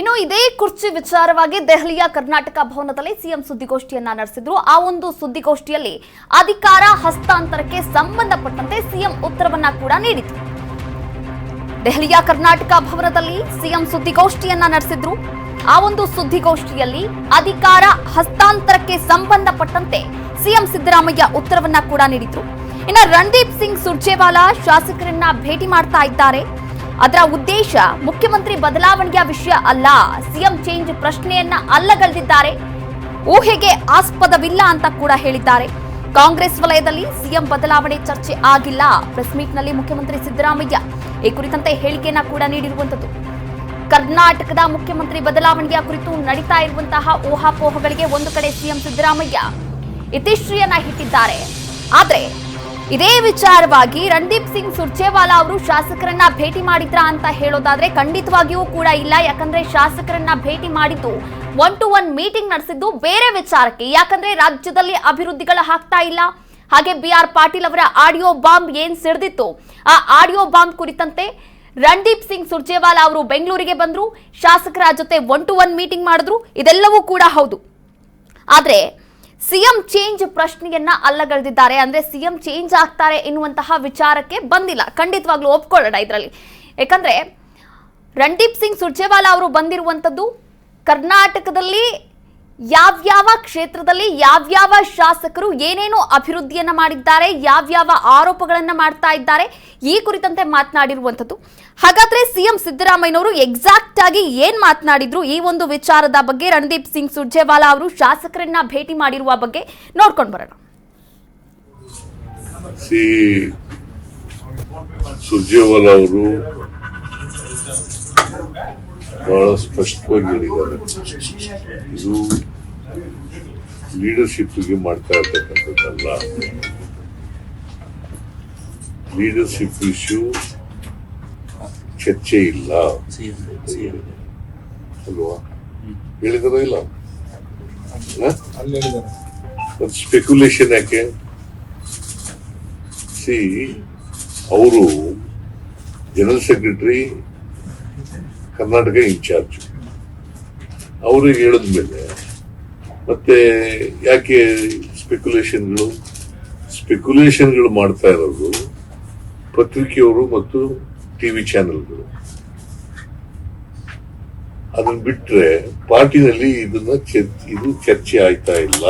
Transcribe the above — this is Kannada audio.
ಇನ್ನು ಇದೇ ಕುರ್ಚಿ ವಿಚಾರವಾಗಿ ದೆಹಲಿಯ ಕರ್ನಾಟಕ ಭವನದಲ್ಲಿ ಸಿಎಂ ಸುದ್ದಿಗೋಷ್ಠಿಯನ್ನ ನಡೆಸಿದ್ರು. ಆ ಒಂದು ಸುದ್ದಿಗೋಷ್ಠಿಯಲ್ಲಿ ಅಧಿಕಾರ ಹಸ್ತಾಂತರಕ್ಕೆ ಸಂಬಂಧಪಟ್ಟಂತೆ ಸಿಎಂ ಉತ್ತರವನ್ನ ಕೂಡ ನೀಡಿತು ದೆಹಲಿಯ ಕರ್ನಾಟಕ ಭವನದಲ್ಲಿ ಸಿಎಂ ಸುದ್ದಿಗೋಷ್ಠಿಯನ್ನ ನಡೆಸಿದ್ರು. ಆ ಒಂದು ಸುದ್ದಿಗೋಷ್ಠಿಯಲ್ಲಿ ಅಧಿಕಾರ ಹಸ್ತಾಂತರಕ್ಕೆ ಸಂಬಂಧಪಟ್ಟಂತೆ ಸಿಎಂ ಸಿದ್ದರಾಮಯ್ಯ ಉತ್ತರವನ್ನ ಕೂಡ ನೀಡಿದ್ರು. ಇನ್ನು ರಣದೀಪ್ ಸಿಂಗ್ ಸುರ್ಜೇವಾಲಾ ಶಾಸಕರನ್ನ ಭೇಟಿ ಮಾಡ್ತಾ ಇದ್ದಾರೆ. ಅದರ ಉದ್ದೇಶ ಮುಖ್ಯಮಂತ್ರಿ ಬದಲಾವಣೆಯ ವಿಷಯ ಅಲ್ಲ. ಸಿಎಂ ಚೇಂಜ್ ಪ್ರಶ್ನೆಯನ್ನ ಅಲ್ಲಗಳೆದಿದ್ದಾರೆ. ಊಹೆಗೆ ಆಸ್ಪದವಿಲ್ಲ ಅಂತ ಕೂಡ ಹೇಳಿದ್ದಾರೆ. ಕಾಂಗ್ರೆಸ್ ವಲಯದಲ್ಲಿ ಸಿಎಂ ಬದಲಾವಣೆ ಚರ್ಚೆ ಆಗಿಲ್ಲ. ಪ್ರೆಸ್ ಮೀಟ್ನಲ್ಲಿ ಮುಖ್ಯಮಂತ್ರಿ ಸಿದ್ದರಾಮಯ್ಯ ಈ ಕುರಿತಂತೆ ಹೇಳಿಕೆಯನ್ನ ಕೂಡ ನೀಡಿರುವಂತದ್ದು ಕರ್ನಾಟಕದ ಮುಖ್ಯಮಂತ್ರಿ ಬದಲಾವಣೆಯ ಕುರಿತು ನಡೀತಾ ಇರುವಂತಹ ಊಹಾಪೋಹಗಳಿಗೆ ಒಂದು ಕಡೆ ಸಿಎಂ ಸಿದ್ದರಾಮಯ್ಯ ಇತಿಶ್ರೀಯನ್ನ ಇಟ್ಟಿದ್ದಾರೆ ಆದ್ರೆ ಇದೇ ವಿಚಾರವಾಗಿ ರಣದೀಪ್ ಸಿಂಗ್ ಸುರ್ಜೇವಾಲಾ ಅವರು ಶಾಸಕರನ್ನ ಭೇಟಿ ಮಾಡಿದ್ರಾ ಅಂತ ಹೇಳೋದಾದ್ರೆ ಖಂಡಿತವಾಗಿಯೂ ಕೂಡ ಇಲ್ಲ. ಯಾಕಂದ್ರೆ ಶಾಸಕರನ್ನ ಭೇಟಿ ಮಾಡಿದ್ದು ಒನ್ ಟು ಒನ್ ಮೀಟಿಂಗ್ ನಡೆಸಿದ್ದು ಬೇರೆ ವಿಚಾರಕ್ಕೆ. ಯಾಕಂದ್ರೆ ರಾಜ್ಯದಲ್ಲಿ ಅಭಿವೃದ್ಧಿಗಳು ಆಗ್ತಾ ಇಲ್ಲ. ಹಾಗೆ ಬಿ ಆರ್ ಪಾಟೀಲ್ ಅವರ ಆಡಿಯೋ ಬಾಂಬ್ ಏನ್ ಸಿಡ್ದಿತ್ತು? ಆ ಆಡಿಯೋ ಬಾಂಬ್ ಕುರಿತಂತೆ ರಣದೀಪ್ ಸಿಂಗ್ ಸುರ್ಜೇವಾಲಾ ಅವರು ಬೆಂಗಳೂರಿಗೆ ಬಂದ್ರು. ಶಾಸಕರ ಜೊತೆ ಒನ್ ಟು ಒನ್ ಮೀಟಿಂಗ್ ಮಾಡಿದ್ರು. ಇದೆಲ್ಲವೂ ಕೂಡ ಹೌದು. ಆದ್ರೆ ಸಿಎಂ ಚೇಂಜ್ ಪ್ರಶ್ನೆಯನ್ನ ಅಲ್ಲಗಳೆದಿದ್ದಾರೆ. ಅಂದ್ರೆ ಸಿಎಂ ಚೇಂಜ್ ಆಗ್ತಾರೆ ಎನ್ನುವಂತಹ ವಿಚಾರಕ್ಕೆ ಬಂದಿಲ್ಲ. ಖಂಡಿತವಾಗ್ಲೂ ಒಪ್ಕೊಳ್ಳೋಣ ಇದರಲ್ಲಿ. ಯಾಕಂದ್ರೆ ರಣದೀಪ್ ಸಿಂಗ್ ಸುರ್ಜೇವಾಲಾ ಅವರು ಬಂದಿರುವಂತದ್ದು ಕರ್ನಾಟಕದಲ್ಲಿ ಯಾವ್ಯಾವ ಕ್ಷೇತ್ರದಲ್ಲಿ ಯಾವ್ಯಾವ ಶಾಸಕರು ಏನೇನು ಅಭಿವೃದ್ಧಿಯನ್ನ ಮಾಡಿದ್ದಾರೆ, ಯಾವ್ಯಾವ ಆರೋಪಗಳನ್ನ ಮಾಡ್ತಾ ಇದ್ದಾರೆ ಈ ಕುರಿತಂತೆ ಮಾತನಾಡಿರುವಂತದ್ದು ಹಾಗಾದ್ರೆ ಸಿಎಂ ಸಿದ್ದರಾಮಯ್ಯನವರು ಎಕ್ಸಾಕ್ಟ್ ಆಗಿ ಏನ್ ಮಾತನಾಡಿದ್ರು ಈ ಒಂದು ವಿಚಾರದ ಬಗ್ಗೆ ರಣದೀಪ್ ಸಿಂಗ್ ಸುರ್ಜೇವಾಲಾ ಅವರು ಶಾಸಕರನ್ನ ಭೇಟಿ ಮಾಡಿರುವ ಬಗ್ಗೆ ನೋಡ್ಕೊಂಡು ಬರೋಣ. ಸುರ್ಜೇವಾಲಾ ಅವರು ಬಹಳ ಸ್ಪಷ್ಟವಾಗಿ ಹೇಳಿದ್ದಾರೆ ಇದು ಲೀಡರ್ಶಿಪ್ಗೆ ಮಾಡ್ತಾ ಇರ್ತಕ್ಕಂಥದ್ದಲ್ಲ. ಲೀಡರ್ಶಿಪ್ ಇಶ್ಯೂ ಚರ್ಚೆ ಇಲ್ಲ. ಅಲ್ವಾ? ಹೇಳಿದಾರ ಇಲ್ಲ? ಸ್ಪೆಕ್ಯುಲೇಷನ್ ಯಾಕೆ? ಸಿ ಅವರು ಜನರಲ್ ಸೆಕ್ರೆಟರಿ ಕರ್ನಾಟಕ ಇನ್ಚಾರ್ಜ್. ಅವ್ರಿಗೆ ಹೇಳಿದ್ಮೇಲೆ ಮತ್ತೆ ಯಾಕೆ ಸ್ಪೆಕ್ಯುಲೇಷನ್ಗಳು ಸ್ಪೆಕ್ಯುಲೇಷನ್ಗಳು ಮಾಡ್ತಾ ಇರೋದು ಪತ್ರಿಕೆಯವರು ಮತ್ತು ಟಿವಿ ಚಾನೆಲ್ಗಳು ಅದನ್ನ ಬಿಟ್ಟರೆ ಪಾರ್ಟಿನಲ್ಲಿ ಇದನ್ನ ಇದು ಚರ್ಚೆ ಆಯ್ತಾ ಇಲ್ಲ?